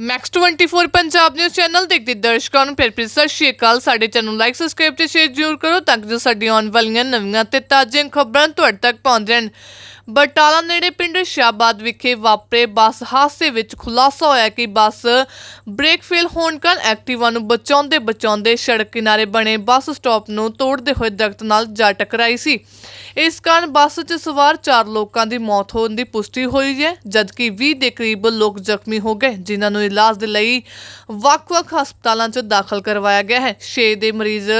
Max 24 Punjab news channel ਦੇਖਦੇ ਦਰਸ਼ਕਾਂ ਨੂੰ। ਫਿਰ ਫਿਰ ਸਤਿ ਸ਼੍ਰੀ ਅਕਾਲ। ਸਾਡੇ ਚੈਨਲ ਨੂੰ ਲਾਈਕ ਸਬਸਕ੍ਰਾਈਬ ਤੇ ਸ਼ੇਅਰ ਜ਼ਰੂਰ ਕਰੋ ਤਾਂ ਕਿ ਜੋ ਸਾਡੀਆਂ ਆਉਣ ਵਾਲੀਆਂ ਨਵੀਆਂ ਤੇ ਤਾਜ਼ੀਆਂ ਖਬਰਾਂ ਤੁਹਾਡੇ ਤੱਕ ਪਹੁੰਚ ਰਹਿਣ ਬਟਾਲਾ ਨੇੜੇ ਪਿੰਡ ਸ਼ਾਬਾਦ ਵਿਖੇ ਵਾਪਰੇ ਬੱਸ ਹਾਦਸੇ ਵਿੱਚ ਖੁਲਾਸਾ ਹੋਇਆ ਕਿ ਬੱਸ ਬ੍ਰੇਕ ਫੇਲ ਹੋਣ ਕਾਰਨ ਐਕਟਿਵਾ ਨੂੰ ਬਚਾਉਂਦੇ ਬਚਾਉਂਦੇ ਸੜਕ ਕਿਨਾਰੇ ਬਣੇ ਬੱਸ ਸਟਾਪ ਨੂੰ ਤੋੜਦੇ ਹੋਏ ਦਰਖਤ ਨਾਲ ਜਾ ਟਕਰਾਈ ਸੀ। ਇਸ ਕਾਰਨ ਬੱਸ 'ਚ ਸਵਾਰ 4 ਲੋਕਾਂ ਦੀ ਮੌਤ ਹੋਣ ਦੀ ਪੁਸ਼ਟੀ ਹੋਈ ਹੈ, ਜਦਕਿ 20 ਦੇ ਕਰੀਬ ਲੋਕ ਜ਼ਖਮੀ ਹੋ ਗਏ, ਜਿਨ੍ਹਾਂ ਨੂੰ ਇਲਾਜ ਦੇ ਲਈ ਵੱਖ-ਵੱਖ ਹਸਪਤਾਲਾਂ 'ਚ ਦਾਖਲ ਕਰਵਾਇਆ ਗਿਆ ਹੈ। 6 ਦੇ ਮਰੀਜ਼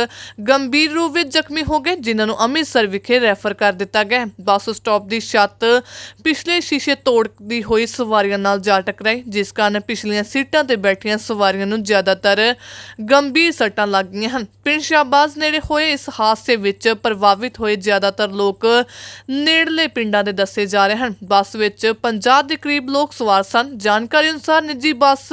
ਗੰਭੀਰ ਰੂਪ ਵਿੱਚ ਜ਼ਖਮੀ ਹੋ ਗਏ, ਜਿਨ੍ਹਾਂ ਨੂੰ ਅੰਮ੍ਰਿਤਸਰ ਵਿਖੇ ਰੈਫਰ ਕਰ ਦਿੱਤਾ ਗਿਆ ਬੱਸ ਸਟਾਪ ਦੀ ਛੱਤ ਪਿਛਲੇ ਸ਼ੀਸ਼ੇ ਤੋੜਦੀ ਹੋਈ ਸਵਾਰੀਆਂ ਨਾਲ ਜਾ ਟਕਰਾਈ, ਜਿਸ ਕਾਰਨ ਪਿਛਲੀਆਂ ਸੀਟਾਂ ਤੇ ਬੈਠੀਆਂ ਸਵਾਰੀਆਂ ਨੂੰ ਜ਼ਿਆਦਾਤਰ ਗੰਭੀਰ ਸੱਟਾਂ ਲੱਗ ਹਨ। ਪਿੰਡ ਸ਼ਾਬਾਜ਼ ਨੇੜੇ ਹੋਏ ਇਸ ਹਾਦਸੇ ਵਿੱਚ ਪ੍ਰਭਾਵਿਤ ਹੋਏ ਜ਼ਿਆਦਾਤਰ ਲੋਕ ਨੇੜਲੇ ਪਿੰਡਾਂ ਦੇ ਦੱਸੇ ਜਾ ਰਹੇ ਹਨ। ਬੱਸ ਵਿੱਚ 50 ਦੇ ਕਰੀਬ ਲੋਕ ਸਵਾਰ ਸਨ। ਜਾਣਕਾਰੀ ਅਨੁਸਾਰ ਨਿੱਜੀ ਬੱਸ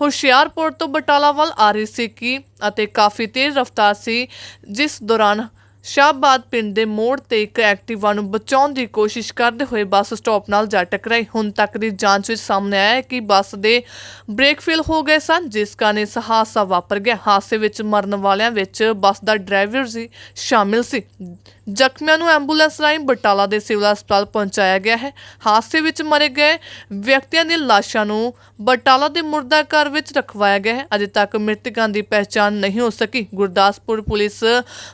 ਹੁਸ਼ਿਆਰਪੁਰ ਤੋਂ ਬਟਾਲਾ ਵੱਲ ਆ ਰਹੀ ਸੀ ਕਿ ਅਤੇ ਕਾਫੀ ਤੇਜ਼ ਰਫ਼ਤਾਰ ਸੀ, ਜਿਸ ਦੌਰਾਨ ਸ਼ਾਹਬਾਦ ਪਿੰਡ ਦੇ ਮੋੜ ਤੇ ਇੱਕ ਐਕਟਿਵਾ ਨੂੰ ਬਚਾਉਣ ਦੀ ਕੋਸ਼ਿਸ਼ ਕਰਦੇ ਹੋਏ ਬੱਸ ਸਟਾਪ ਨਾਲ ਜਾ ਟਕਰਾਈ। ਹੁਣ ਤੱਕ ਦੀ ਜਾਂਚ ਵਿੱਚ ਸਾਹਮਣੇ ਆਇਆ ਹੈ ਕਿ ਬੱਸ ਦੇ ਬ੍ਰੇਕ ਫੇਲ ਹੋ ਗਏ ਸਨ, ਜਿਸ ਕਾਰਨ ਇਸ ਹਾਦਸਾ ਵਾਪਰ ਗਿਆ। ਹਾਦਸੇ ਵਿੱਚ ਮਰਨ ਵਾਲਿਆਂ ਵਿੱਚ ਬੱਸ ਦਾ ਡਰਾਈਵਰ ਵੀ ਸ਼ਾਮਿਲ ਸੀ। ਜ਼ਖਮੀਆਂ ਨੂੰ ਐਂਬੂਲੈਂਸ ਰਾਹੀਂ ਬਟਾਲਾ ਦੇ ਸਿਵਲ ਹਸਪਤਾਲ ਪਹੁੰਚਾਇਆ ਗਿਆ ਹੈ। ਹਾਦਸੇ ਵਿੱਚ ਮਰੇ ਗਏ ਵਿਅਕਤੀਆਂ ਦੀਆਂ ਲਾਸ਼ਾਂ ਨੂੰ ਬਟਾਲਾ ਦੇ ਮੁਰਦਾ ਘਰ ਵਿੱਚ ਰਖਵਾਇਆ ਗਿਆ ਹੈ। ਅਜੇ ਤੱਕ ਮ੍ਰਿਤਕਾਂ ਦੀ ਪਹਿਚਾਣ ਨਹੀਂ ਹੋ ਸਕੀ। ਗੁਰਦਾਸਪੁਰ ਪੁਲਿਸ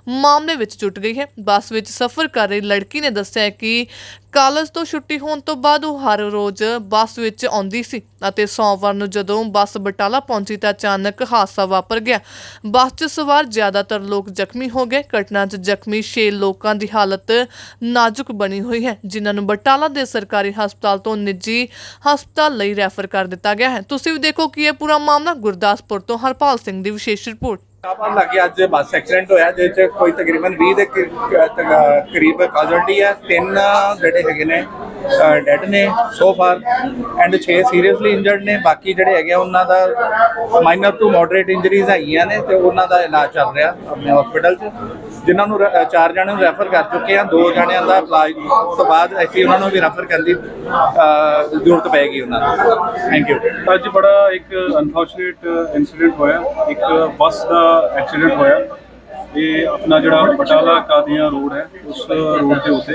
ਮਾਮਲੇ ਵਿੱਚ ਜੁਟ ਗਈ ਹੈ। ਬੱਸ ਵਿੱਚ ਸਫ਼ਰ ਕਰ ਰਹੀ ਲੜਕੀ ਨੇ ਦੱਸਿਆ ਕਿ ਕਾਲਜ ਤੋਂ ਛੁੱਟੀ ਹੋਣ ਤੋਂ ਬਾਅਦ ਉਹ ਹਰ ਰੋਜ਼ ਬੱਸ ਵਿੱਚ ਆਉਂਦੀ ਸੀ ਅਤੇ ਸੋਮਵਾਰ ਨੂੰ ਜਦੋਂ ਬੱਸ ਬਟਾਲਾ ਪਹੁੰਚੀ ਤਾਂ ਅਚਾਨਕ ਹਾਦਸਾ ਵਾਪਰ ਗਿਆ। ਬੱਸ 'ਚ ਸਵਾਰ ਜ਼ਿਆਦਾਤਰ ਲੋਕ ਜ਼ਖਮੀ ਹੋ ਗਏ। ਘਟਨਾ 'ਚ ਜ਼ਖਮੀ 6 ਲੋਕਾਂ ਦੀ ਹਾਲਤ ਨਾਜ਼ੁਕ ਬਣੀ ਹੋਈ ਹੈ, ਜਿਨ੍ਹਾਂ ਨੂੰ ਬਟਾਲਾ ਦੇ ਸਰਕਾਰੀ ਹਸਪਤਾਲ ਤੋਂ ਨਿੱਜੀ ਹਸਪਤਾਲ ਲਈ ਰੈਫਰ ਕਰ ਦਿੱਤਾ ਗਿਆ ਹੈ। ਤੁਸੀਂ ਵੀ ਦੇਖੋ ਕਿ ਇਹ ਪੂਰਾ ਮਾਮਲਾ ਗੁਰਦਾਸਪੁਰ ਤੋਂ ਹਰਪਾਲ ਸਿੰਘ ਦੀ ਵਿਸ਼ੇਸ਼ ਰਿਪੋਰਟ। ਕਾਪਾ ਲੱਗੇ ਅੱਜ ਬੱਸ ਐਕਸੀਡੈਂਟ ਹੋਇਆ, ਜਿਹਦੇ ਚ ਕੋਈ ਤਕਰੀਬਨ 20 ਦੇ ਕਰੀਬ ਕਾਜ਼ੁਅਲਟੀ ਹੈ, ਤਿੰਨ ਜਿਹੜੇ ਹੈਗੇ ਨੇ ਡੈਡ ਨੇ so far and 6 seriously injured ਨੇ। ਬਾਕੀ ਜਿਹੜੇ ਹੈਗੇ ਆ, ਉਹਨਾਂ ਦਾ ਮਾਈਨਰ ਟੂ ਮੋਡਰੇਟ ਇੰਜਰੀਜ਼ ਹੈਗੀਆਂ ਨੇ ਤੇ ਉਹਨਾਂ ਦਾ ਇਲਾਜ ਚੱਲ ਰਿਹਾ ਆਪਣੇ ਹਸਪੀਟਲ 'ਚ। ਜਿਨ੍ਹਾਂ ਨੂੰ ਰ- ਚਾਰ ਜਣਿਆਂ ਨੂੰ ਰੈਫਰ ਕਰ ਚੁੱਕੇ ਆ ਦੋ ਜਣਿਆਂ ਦਾ ਇਲਾਜ ਤੋਂ ਬਾਅਦ ਅਸੀਂ ਉਹਨਾਂ ਨੂੰ ਵੀ ਰੈਫਰ ਕਰਨ ਦੀ ਜ਼ਰੂਰਤ ਪਏਗੀ ਉਹਨਾਂ ਨੂੰ। ਥੈਂਕ ਯੂ ਅੱਜ ਬੜਾ ਇੱਕ ਅਨਫੋਰਚੂਨੇਟ ਇਨਸੀਡੈਂਟ ਹੋਇਆ। ਇੱਕ ਬੱਸ ਦਾ ਐਕਸੀਡੈਂਟ ਹੋਇਆ। ਇਹ ਆਪਣਾ ਜਿਹੜਾ ਬਟਾਲਾ ਕਾਦੀਆਂ ਰੋਡ ਹੈ ਉਸ ਰੋਡ ਦੇ ਉੱਤੇ।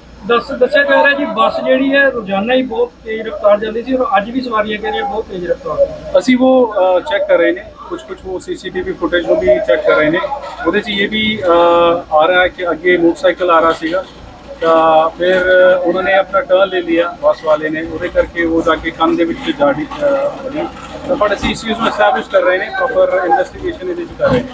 ਦੱਸ ਦੱਸਿਆ ਜਾ ਰਿਹਾ ਜੀ, ਬੱਸ ਜਿਹੜੀ ਹੈ ਰੋਜ਼ਾਨਾ ਹੀ ਬਹੁਤ ਤੇਜ਼ ਰਫ਼ਤਾਰ ਚੱਲਦੀ ਸੀ ਔਰ ਅੱਜ ਵੀ ਸਵਾਰੀਆਂ ਕਹਿ ਰਹੀਆਂ ਬਹੁਤ ਤੇਜ਼ ਰਫ਼ਤਾਰ ਅਸੀਂ ਉਹ ਚੈੱਕ ਕਰ ਰਹੇ ਨੇ ਕੁਝ ਕੁਝ ਉਹ ਸੀਸੀਟੀਵੀ ਫੁਟੇਜ ਨੂੰ ਵੀ ਚੈੱਕ ਕਰ ਰਹੇ ਨੇ। ਉਹਦੇ 'ਚ ਇਹ ਵੀ ਆ ਰਿਹਾ ਹੈ ਕਿ ਅੱਗੇ ਮੋਟਰਸਾਈਕਲ ਆ ਰਿਹਾ ਸੀਗਾ। ਤਾਂ ਫਿਰ ਉਹਨਾਂ ਨੇ ਆਪਣਾ ਟਰਨ ਲੈ ਲਿਆ, ਬੱਸ ਵਾਲੇ ਨੇ। ਉਹਦੇ ਕਰਕੇ ਉਹ ਜਾ ਕੇ ਕੰਨ ਦੇ ਵਿੱਚ ਜਾੜੀ ਬਣੀ। ਤਾਂ ਬਟ ਅਸੀਂ ਇਸ ਚੀਜ਼ ਨੂੰ ਐਸਟੈਬਲਿਸ਼ ਕਰ ਰਹੇ ਨੇ ਪ੍ਰੋਪਰ ਇਨਵੈਸਟੀਗੇਸ਼ਨ ਇਹਦੇ 'ਚ ਕਰ ਰਹੇ ਨੇ।